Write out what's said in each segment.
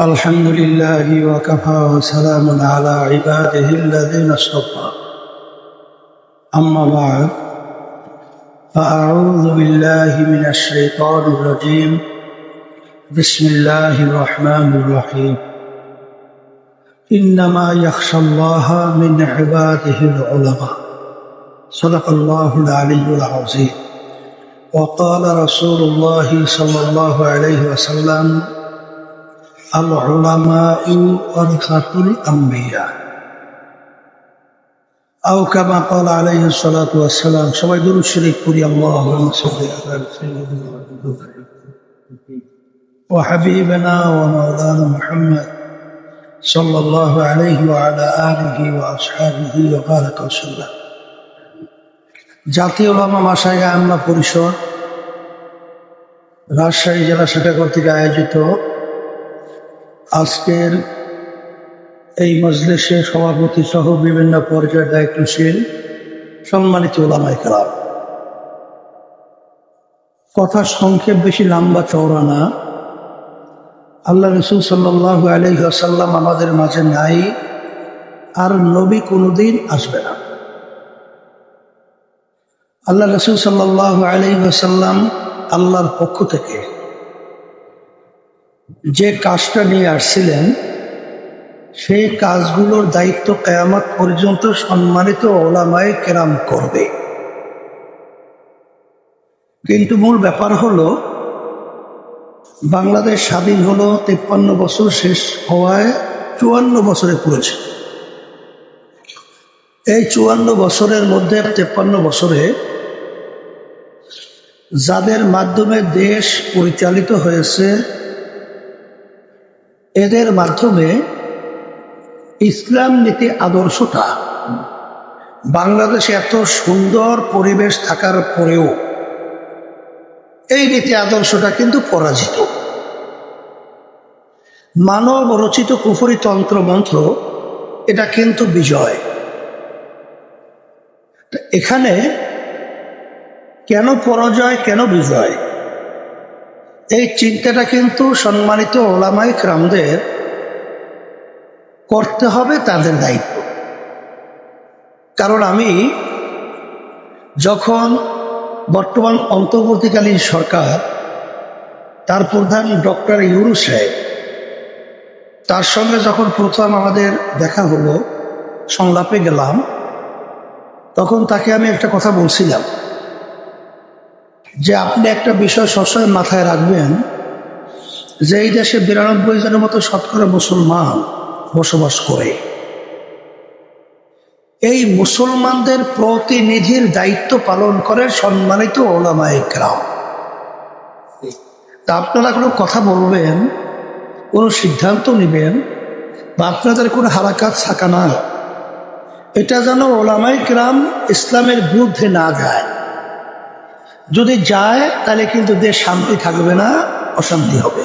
الحمد لله وكفى وسلام على عباده الذين اصطفى. أما بعد فأعوذ بالله من الشيطان الرجيم. بسم الله الرحمن الرحيم. إنما يخشى الله من عباده العلماء. صدق الله العلي العظيم. وقال رسول الله صلى الله عليه وسلم العلماء ورثة الأنبياء أو كما قال عليه الصلاة والسلام সবাই দুরূদ শরীফ পড়ি اللهم صل على سيدنا وحبيبنا ومولانا محمد صلى الله عليه وعلى آله وأصحابه وبارك وسلم জাতীয় ওলামা মাসায় আম্মা পরিষদ রাজশাহী জেলা শাখা কর্তৃক আয়োজিত আজকের এই মজলিসে সভাপতি সহ বিভিন্ন পর্যায়ে দায়িত্বশীল সম্মানিত ওলামাই খেলাম কথা সংক্ষেপ বেশি লম্বা চওড়া না। আল্লাহ রসুল সাল্লাহ আলহাসাল্লাম আমাদের মাঝে নাই, আর নবী কোনোদিন আসবে না। আল্লাহ রসুল সাল্লাহ আলহাসাল্লাম আল্লাহর পক্ষ থেকে যে কাজটা নিয়ে আসছিলেন, সেই কাজগুলোর দায়িত্ব কেয়ামত পর্যন্ত সম্মানিত ওলামায় কেরাম করবে। কিন্তু মূল ব্যাপার হলো, বাংলাদেশ স্বাধীন হলো তেপ্পান্ন বছর শেষ হওয়ায় চুয়ান্ন বছরে পড়েছে এই চুয়ান্ন বছরের মধ্যে তেপ্পান্ন বছরে যাদের মাধ্যমে দেশ পরিচালিত হয়েছে এদের মাধ্যমে ইসলাম নীতি আদর্শটা বাংলাদেশে এত সুন্দর পরিবেশ থাকার পরেও এই নীতি আদর্শটা কিন্তু পরাজিত। মানব রচিত কুফরি তন্ত্র মন্ত্র, এটা কিন্তু বিজয়। এখানে কেন পরাজয়, কেন বিজয়? এই চিন্তাটা কিন্তু সম্মানিত ওলামাই ক্রামদের করতে হবে তাদের দায়িত্ব। কারণ আমি যখন বর্তমান অন্তর্বর্তীকালীন সরকার, তার প্রধান ডক্টর ইউরু সাহেব, তার সঙ্গে যখন প্রথম আমাদের দেখা হলো, সংলাপে গেলাম, তখন তাকে আমি একটা কথা বলছিলাম। যে আপনি একটা বিষয় সবসময় মাথায় রাখবেন যে এই দেশে বিরানব্বই জনের মতো শতকরা মুসলমান বসবাস করে। এই মুসলমানদের প্রতিনিধির দায়িত্ব পালন করে সম্মানিত ওলামাই গ্রাম তা আপনারা কোনো কথা বলবেন? কোনো সিদ্ধান্ত নেবেন? বা আপনাদের কোনো হারাকাত থাকা না? এটা যেন ওলামাই গ্রাম ইসলামের বিরুদ্ধে না যায়। যদি যায়, তাহলে কিন্তু দেশ শান্তি থাকবে না, অশান্তি হবে।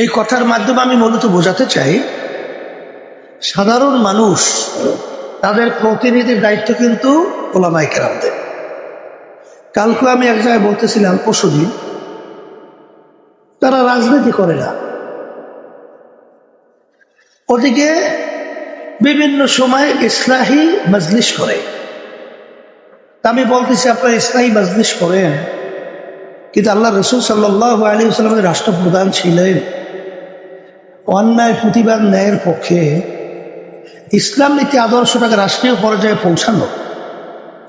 এই কথার মাধ্যমে আমি মূলত বোঝাতে চাই, সাধারণ মানুষ, তাদের প্রতিনিধির দায়িত্ব কিন্তু ওলামাই কেরামদের। কালকে আমি এক জায়গায় বলতেছিলাম পরশুদিন তারা রাজনীতি করে না। ওদিকে বিভিন্ন সময় ইসলাহী মজলিস করে। আমি বলতেছি, আপনারা ইসলামী মজলিস করেন। কিন্তু আল্লাহ রসুল সাল্লাহ আলী সাল্লামের রাষ্ট্রপ্রধান ছিলেন। অন্যায় প্রতিবাদ ন্যায়ের পক্ষে ইসলাম নীতি আদর্শটাকে রাষ্ট্রীয় পর্যায়ে পৌঁছানো,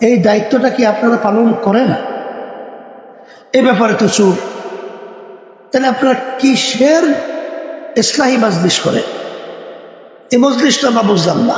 এই দায়িত্বটা কি আপনারা পালন করেন? এ ব্যাপারে তো চুপ। তাহলে আপনারা কিসের ইসলাহী মজলিস করেন? এই মজলিসটা আমরা বুঝলাম না।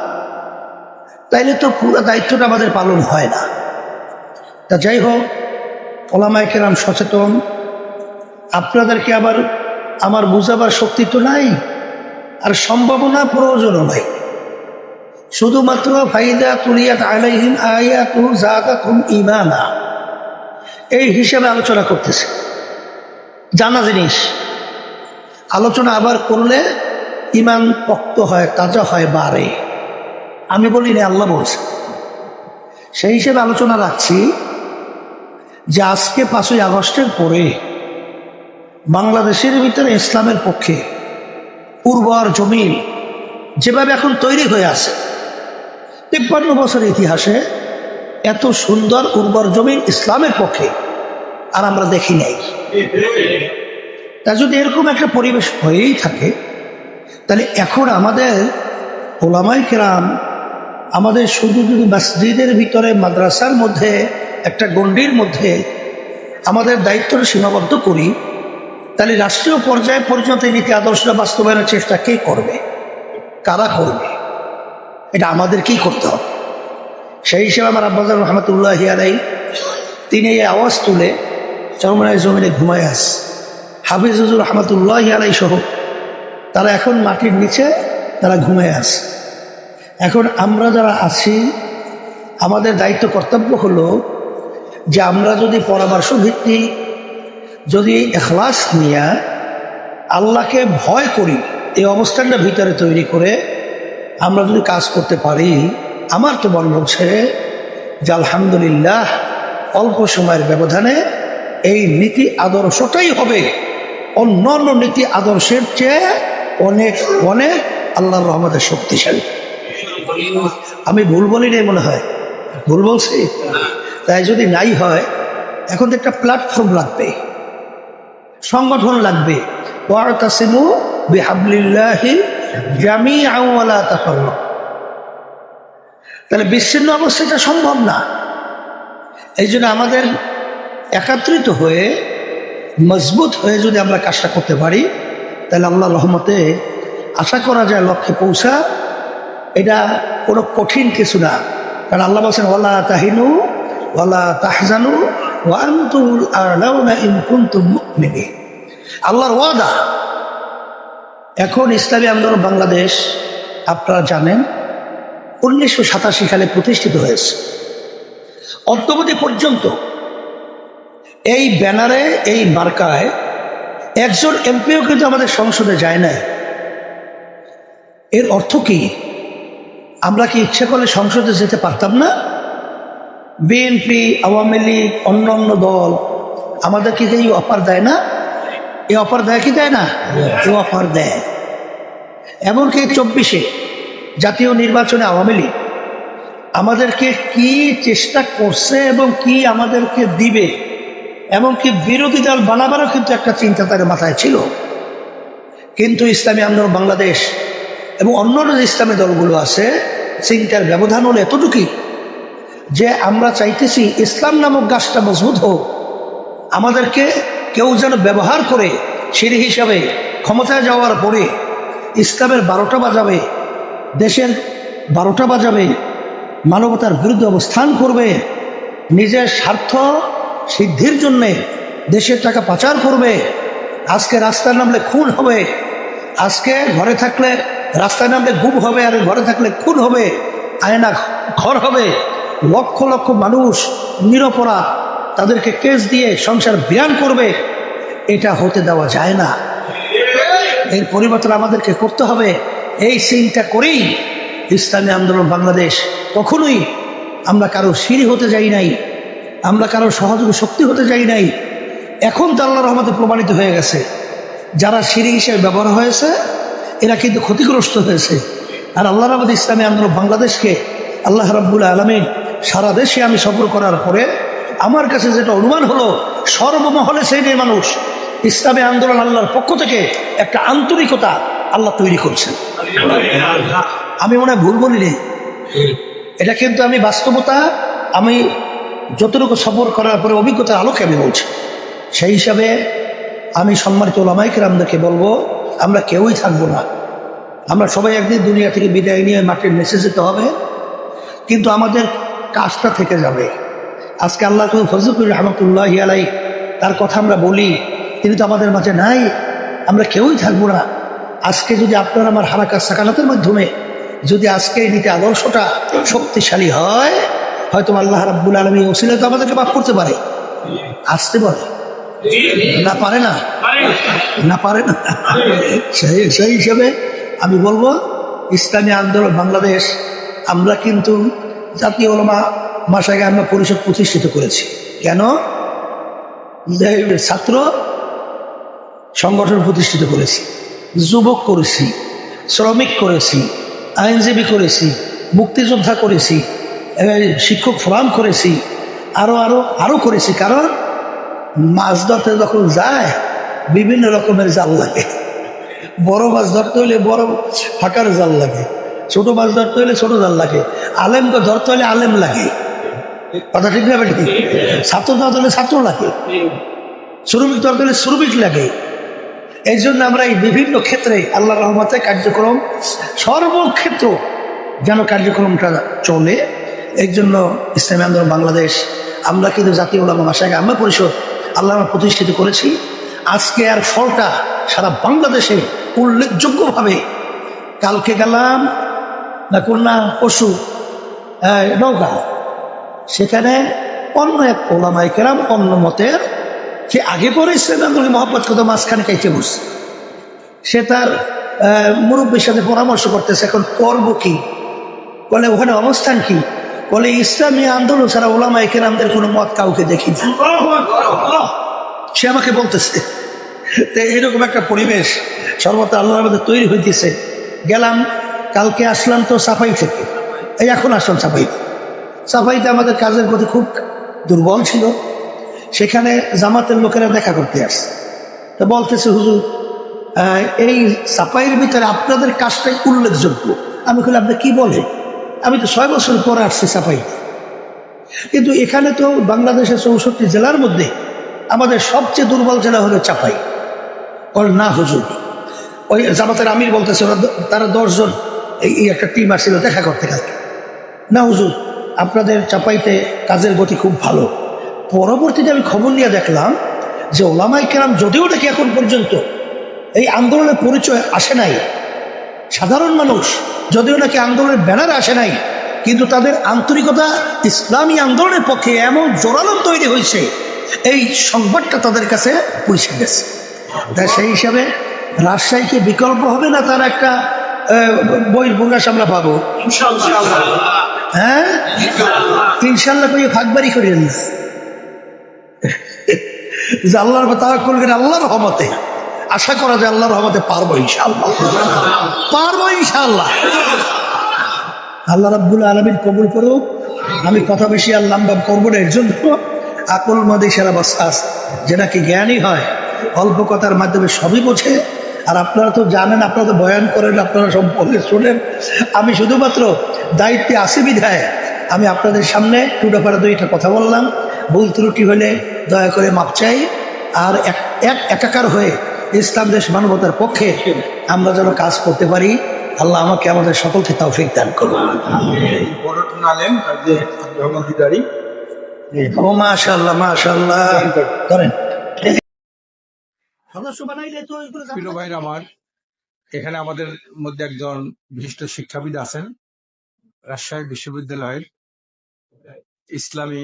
তাইলে তো পুরো দায়িত্বটা আমাদের পালন হয় না। তা যাই হোক, ওলামায় কেরাম সচেতন। আপনাদেরকে আবার আমার বুঝাবার শক্তি তো নাই, আর সম্ভাবনা প্রয়োজনও নাই। শুধুমাত্র ফাইদা তুলিয়াত আলাইহিম আয়াতু জাদাতুম ইমানা এই হিসাবে আলোচনা করতেছে। জানা জিনিস, আলোচনা আবার করলে ইমান পক্ত হয়, তাজা হয়, বাড়ে। আমি বলি না আল্লাহ বলছে। সেই হিসেবে আলোচনা রাখছি যে আজকে পাঁচই আগস্টের পরে বাংলাদেশের ভিতরে ইসলামের পক্ষে উর্বর জমিন যেভাবে এখন তৈরি হয়ে আছে, তিপ্পান্ন বছর ইতিহাসে এত সুন্দর উর্বর জমিন ইসলামের পক্ষে আর আমরা দেখি নাই। তা যদি এরকম একটা পরিবেশ হয়েই থাকে, তাহলে এখন আমাদের ওলামাই কেরাম আমাদের শুধু যদি মসজিদের ভিতরে, মাদ্রাসার মধ্যে, একটা গণ্ডির মধ্যে আমাদের দায়িত্বটা সীমাবদ্ধ করি, তাহলে রাষ্ট্রীয় পর্যায়ে পর্যন্ত এই নীতি আদর্শটা বাস্তবায়নের চেষ্টা কে করবে? কারা করবে? এটা আমাদেরকেই করতে হবে। সেই হিসেবে আমার আব্বাজার রহমতুল্লাহ আলাই তিনি এই আওয়াজ তুলে চরমনায় জমিনে ঘুমায় আস। হাফিজুর রহমতুল্লাহ আলাই সহ তারা এখন মাটির নিচে তারা ঘুমায় আস। এখন আমরা যারা আছি, আমাদের দায়িত্ব কর্তব্য হলো যে আমরা যদি পরামর্শ ভিত্তিক যদি এখলাস নিয়ে আল্লাহকে ভয় করি, এই অবস্থানটা ভিতরে তৈরি করে আমরা যদি কাজ করতে পারি, আমার তো মনে হচ্ছে যে আলহামদুলিল্লাহ অল্প সময়ের ব্যবধানে এই নীতি আদর্শটাই হবে। অন্য অন্য নীতি আদর্শের চেয়ে অনেক অনেক আল্লাহর রহমতের শক্তিশালী। আমি ভুল বলি নাই মনে হয়? ভুল বলছি? তাই যদি নাই হয়, এখন তো একটা প্ল্যাটফর্ম লাগবে। সংগঠন লাগবে। তাহলে বিচ্ছিন্ন অবস্থাটা সম্ভব না। এই জন্য আমাদের একাত্রিত হয়ে, মজবুত হয়ে যদি আমরা কাজটা করতে পারি, তাহলে আল্লাহ রহমতে আশা করা যায় লক্ষ্যে পৌঁছা। এটা কোনো কঠিন কিছু না। কারণ আল্লাহ বলছেন, ওয়ালা তাহিনু, ওয়ালা তাহজানু আল্লাহর ওয়াদা। এখন ইসলামী আন্দোলন বাংলাদেশ, আপনারা জানেন, উনিশশো সাতাশি সালে প্রতিষ্ঠিত হয়েছে। অদ্যবধি পর্যন্ত এই ব্যানারে, এই মার্কায় একজন এমপিও কিন্তু আমাদের সংসদে যায় নাই। এর অর্থ কি? আমরা কি ইচ্ছে করলে সংসদে যেতে পারতাম না? বিএনপি আওয়ামী লীগ অন্য অন্য দল আমাদেরকে এই অফার দেয় না? এই অফার দেয় কি দেয় না? এই অফার দেয়। এমনকি চব্বিশে জাতীয় নির্বাচনে আওয়ামী লীগ আমাদেরকে কি চেষ্টা করছে এবং কি আমাদেরকে দিবে? এমনকি বিরোধী দল বানাবারও কিন্তু একটা চিন্তা তার মাথায় ছিল। কিন্তু ইসলামী আন্দোলন বাংলাদেশ এবং অন্যান্য যে ইসলামী দলগুলো আছে চিন্তার ব্যবধান হলো এতটুকুই যে আমরা চাইতেছি ইসলাম নামক গাছটা মজবুত হোক। আমাদেরকে কেউ যেন ব্যবহার করে সিঁড়ি হিসাবে ক্ষমতায় যাওয়ার পরে ইসলামের বারোটা বাজাবে, দেশের বারোটা বাজাবে, মানবতার বিরুদ্ধে অবস্থান করবে, নিজের স্বার্থ সিদ্ধির জন্যে দেশের টাকা পাচার করবে, আজকে রাস্তায় নামলে খুন হবে, আজকে ঘরে থাকলে রাস্তায় নামলে গুম হবে, আর ঘরে থাকলে খুন হবে আয়না ঘর হবে। লক্ষ লক্ষ মানুষ নিরপরাধ, তাদেরকে কেস দিয়ে সংসার বিয়ান করবে, এটা হতে দেওয়া যায় না। এর পরিবর্তন আমাদেরকে করতে হবে। এই চিন্তা করেই ইসলামী আন্দোলন বাংলাদেশ কখনোই আমরা কারও সিঁড়ি হতে যাই নাই, আমরা কারও সহযোগী শক্তি হতে যাই নাই। এখন তো আল্লাহ রহমতে প্রমাণিত হয়ে গেছে। যারা সিঁড়ি হিসেবে ব্যবহার হয়েছে এরা কিন্তু ক্ষতিগ্রস্ত হয়েছে। আর আল্লাহ রহমদ ইসলামী আন্দোলন বাংলাদেশকে আল্লাহ রাব্বুল আলমিন সারা দেশে আমি সফর করার পরে আমার কাছে যেটা অনুমান হলো, সর্বমহলে সেই নিয়ে মানুষ ইসলামী আন্দোলন আল্লাহর পক্ষ থেকে একটা আন্তরিকতা আল্লাহ তৈরি করছেন। আমি মনে হয় ভুল বলিনি। এটা কিন্তু আমি বাস্তবতা, আমি যতটুকু সফর করার পরে অভিজ্ঞতার আলোকে আমি বলছি। সেই হিসাবে আমি সম্মানিত ওলামাইকে আমাদেরকে বলব আমরা কেউই থাকব না। আমরা সবাই একদিন দুনিয়া থেকে বিদায় নিয়ে মাটির নেচে যেতে হবে, কিন্তু আমাদের কাজটা থেকে যাবে। আজকে আল্লাহ ফজলুর রহমতুল্লাহ আলাই তার কথা আমরা বলি, তিনি তো আমাদের মাঝে নাই, আমরা কেউই থাকব না। আজকে যদি আপনার আমার হারাকা সাকানাতের মাধ্যমে যদি আজকে নীতি আদর্শটা শক্তিশালী হয়, হয়তো আল্লাহ রাব্বুল আলমী ওসিলে তো আমাদেরকে মাফ করতে পারে। আসতে পারে। না পারে না? না পারে না? সেই সেই হিসেবে আমি বলব, ইসলামী আন্দোলন বাংলাদেশ, আমরা কিন্তু জাতীয় ওলমা মাসাকে আমরা পরিষদ প্রতিষ্ঠিত করেছি। কেন? ছাত্র সংগঠন প্রতিষ্ঠিত করেছি, যুবক করেছি, শ্রমিক করেছি, আইনজীবী করেছি, মুক্তিযোদ্ধা করেছি শিক্ষক ফোরাম করেছি আরও আরও আরও করেছি। কারণ মাছ ধরতে যখন যায়, বিভিন্ন রকমের জাল লাগে। বড় মাছ ধরতে হলে বড় ফাঁকার জাল লাগে। ছোট মাছ ধরতে হলে ছোট জাল লাগে। আলেমকে ধরতে হলে আলেম লাগে। কথা ঠিক না বেটি? ছাত্র ধরতে হলে ছাত্র লাগে। শ্রমিক ধরতে হলে শ্রমিক লাগে। এই জন্য আমরা এই বিভিন্ন ক্ষেত্রে আল্লাহ রহমতে কার্যক্রম সর্বক্ষেত্র যেন কার্যক্রমটা চলে। এই জন্য ইসলামী আন্দোলন বাংলাদেশ, আমরা কিন্তু জাতীয় ওলামা ভাষাকে আমরা পরিষদ আল্লাহ আমরা প্রতিষ্ঠিত করেছি। আজকে আর ফলটা সারা বাংলাদেশে উল্লেখযোগ্যভাবে কালকে গেলাম, না কন্যা, পশু নৌকা। সেখানে অন্য এক ওলামাই কেরাম অন্য মতের সে আগে পরে ইসলাম মহব্বত কত মাঝখানে কাইতে বসছে। সে তার মুরব্বীর সাথে পরামর্শ করতেছে, এখন করব কি? বলে, ওখানে অবস্থান কি? বলে ইসলামী আন্দোলন ছাড়া ওলামা কেরামদের কোনো মত কাউকে দেখি না সে আমাকে বলতেছে তো এরকম একটা পরিবেশ সর্বত্র আল্লাহ আমাদের তৈরি হইতেছে। গেলাম কালকে আসলাম তো সাফাই থেকে। এই এখন আসলাম সাফাইতে। সাফাইতে আমাদের কাজের প্রতি খুব দুর্বল ছিল। সেখানে জামাতের লোকেরা দেখা করতে আসছে। তো বলতেছে হুজুর এই সাফাইয়ের ভিতরে আপনাদের কাজটাই উল্লেখযোগ্য। আমি বলি আপনি কি বলে আমি তো ছয় বছর পরে আসছি সাফাইতে কিন্তু এখানে তো বাংলাদেশের চৌষট্টি জেলার মধ্যে আমাদের সবচেয়ে দুর্বল জেলা হলো চাপাই। ওর না হুজুর। ওই জামাতের আমির বলতেছে, ওরা তারা দশজন এই এই একটা টিম আসছিল দেখা করতে কালকে। না হুজুর, আপনাদের চাপাইতে কাজের গতি খুব ভালো। পরবর্তীতে আমি খবর নিয়ে দেখলাম যে ওলামাই কেরাম যদিও নাকি এখন পর্যন্ত এই আন্দোলনের পরিচয় আসে নাই, সাধারণ মানুষ যদিও নাকি আন্দোলনের ব্যানার আসে নাই কিন্তু তাদের আন্তরিকতা ইসলামী আন্দোলনের পক্ষে এমন জোরালো তৈরি হয়েছে এই সংবাদটা তাদের কাছে পৌঁছে গেছে। তাই সেই হিসাবে রাজশাহীকে বিকল্প হবে না তার একটা বইয়ের প্রকাশ আমরা পাবো। হ্যাঁ? ইনশাল্লাহ পেয়ে ফাঁকবারি করিয়েন না। যে আল্লাহর তারা করবেন আল্লাহর রহমতে। আশা করা যায় আল্লাহর রহমতে পারব ইনশাল্লাহ পারব ইনশাল্লাহ আল্লাহ রাব্বুল আলমিন কবুল করুক। আমি কথা বেশি আর লম্বা করব না, এর জন্য আকল মাদি সেরা বাসাস যে নাকি জ্ঞানী হয়, অল্প কথার মাধ্যমে সবই বোঝে। আর আপনারা তো জানেন, আপনারা তো বয়ান করেন, আপনারা বলে শোনেন। আমি শুধুমাত্র দায়িত্বে আসি বিধায়। আমি আপনাদের সামনে টুডাপাড়া দুইটা কথা বললাম। ভুল ত্রুটি হলে দয়া করে মাপ চাই। আর এক একাকার হয়ে ইসলাম দেশ মানবতার পক্ষে আমরা যেন কাজ করতে পারি, আল্লাহ আমাকে আমাদের সকলকে তৌফিক দান করুন। ও মাশাল্লাহ মাশাল্লাহ আমার, এখানে আমাদের মধ্যে একজন বিশিষ্ট শিক্ষাবিদ আছেন, রাজশাহী বিশ্ববিদ্যালয়ের ইসলামী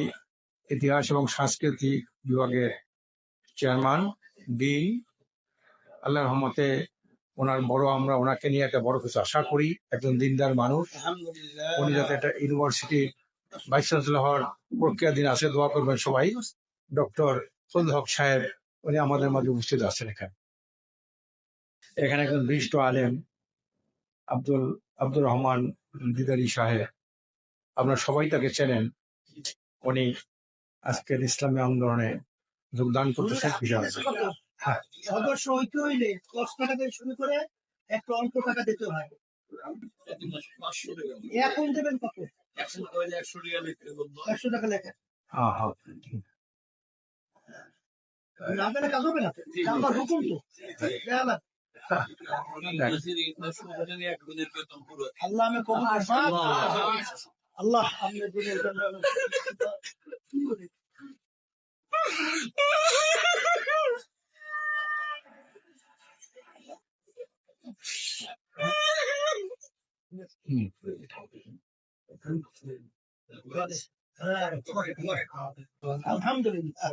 ইতিহাস এবং সাংস্কৃতিক বিভাগের চেয়ারম্যান, ডিন আল্লাহ রহমতে ওনার বড় আমরা ওনাকে নিয়ে একটা বড় কিছু আশা করি একজন দিনদার মানুষ। উনি যাতে একটা ইউনিভার্সিটি ভাইস চ্যান্সেলর হওয়ার প্রক্রিয়াধীন আছে দোয়া করবেন সবাই। ডক্টর ফজল হক সাহেব উনি আমাদের মাঝে উপস্থিত আছেন এখানে। এখানে একজন বিশিষ্ট আলেম আব্দুল আব্দুর রহমান দিদারি সাহেব। আপনারা সবাই তাকে চেনেন। উনি আজকের ইসলামী আন্দোলনে যোগদান করতেছেন বিশাল। হ্যাঁ। সদস্য হইতে হইলে দশ টাকা থেকে শুরু করে একটু অল্প টাকা দিতে হয়। এখন দেবেন কত? একশো টাকা লেখা হ্যাঁ। হ্যাঁ কাজ হবে না আমার হুকুম তো? দেয়া লাগবে। আল্লাহ। আমি কবুল করবেন। আল্লাহ আপনি দুনিয়ার জন্য الحمد لله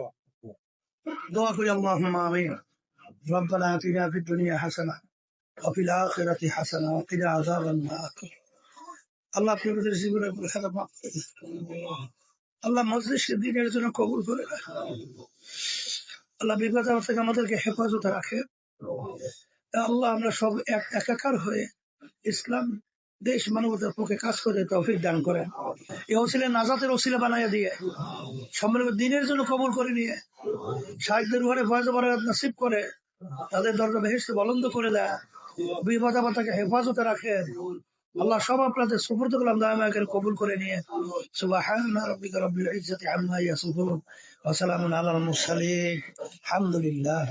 دعاء اللهم امين ربنا اتنا في الدنيا حسنه وفي الاخره حسنه وقنا عذاب النار আল্লাহ আপনাদের জীবনের খারাপ মাফ করে দিন। আল্লাহ মজলিসকে দিনের জন্য কবুল করে রাখেন। আল্লাহ বিপদ আপদ থেকে আমাদেরকে হেফাজতে রাখে আল্লাহ আমরা সব এক একাকার হয়ে ইসলাম দেশ মানবতার পক্ষে কাজ করে, তৌফিক দান করেন। এ ওসিলে নাজাতের ওসিলা বানাইয়া দিয়ে সম্মিলিত দিনের জন্য কবুল করে নিয়ে সাহিত্যের ঘরে ফয়জ বরাত নসিব করে, তাদের দরজা বেহেস্ত বলন্দ করে দেয়, বিপদ আপদ থেকে হেফাজতে রাখেন। আল্লাহ সব আপনাদের সুপুর্দ করলাম দায়মাকে কবুল করে নিয়ে, সুবহান রাব্বিকা রাব্বিল ইজ্জাতি আম্মা ইয়াসিফুন, ওয়া সালামুন আলাল মুরসালিন, আলহামদুলিল্লাহ